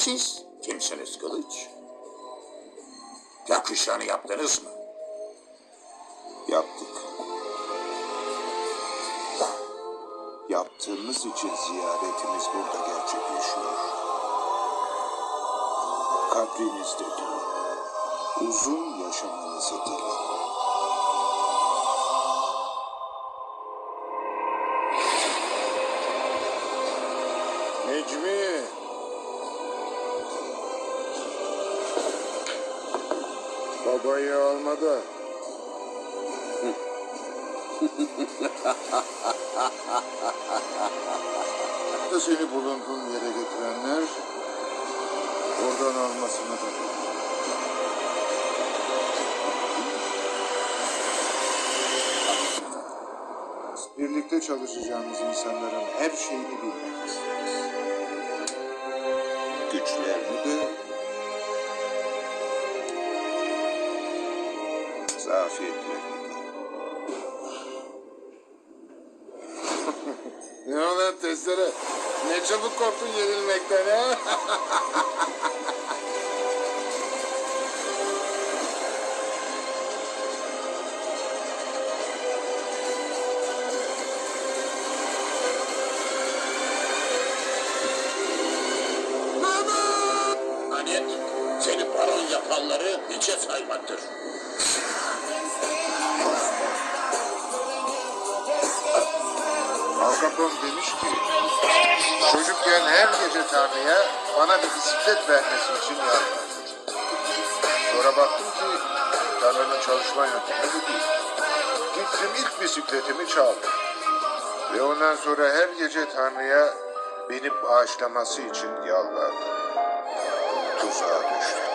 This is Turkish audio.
Siz kimsiniz kılıç? Yakışanı yaptınız mı? Yaptık. Yaptığımız için ziyaretimiz burada gerçekleşiyor. Kabrinizdedir. Uzun yaşamanızı dilerim. Necmi. Alma da. da seni bulunduğun yere getirenler oradan almasını da. Birlikte çalışacağımız insanların her şeyini bilmek isteriz. Güçlerini de zafiyetlerini de. Ne olan testere? Ne çabuk korktun yenilmekten ha? Baron yapanları hiçe saymaktır. Al Capone demiş ki çocukken her gece Tanrı'ya bana bir bisiklet vermesi için yalvardım. Sonra baktım ki Tanrı'nın çalışma yöntemi bu değil. Gittim ilk bisikletimi çaldım. Ve ondan sonra her gece Tanrı'ya beni bağışlaması için yalvardım. Tuzağa düştük.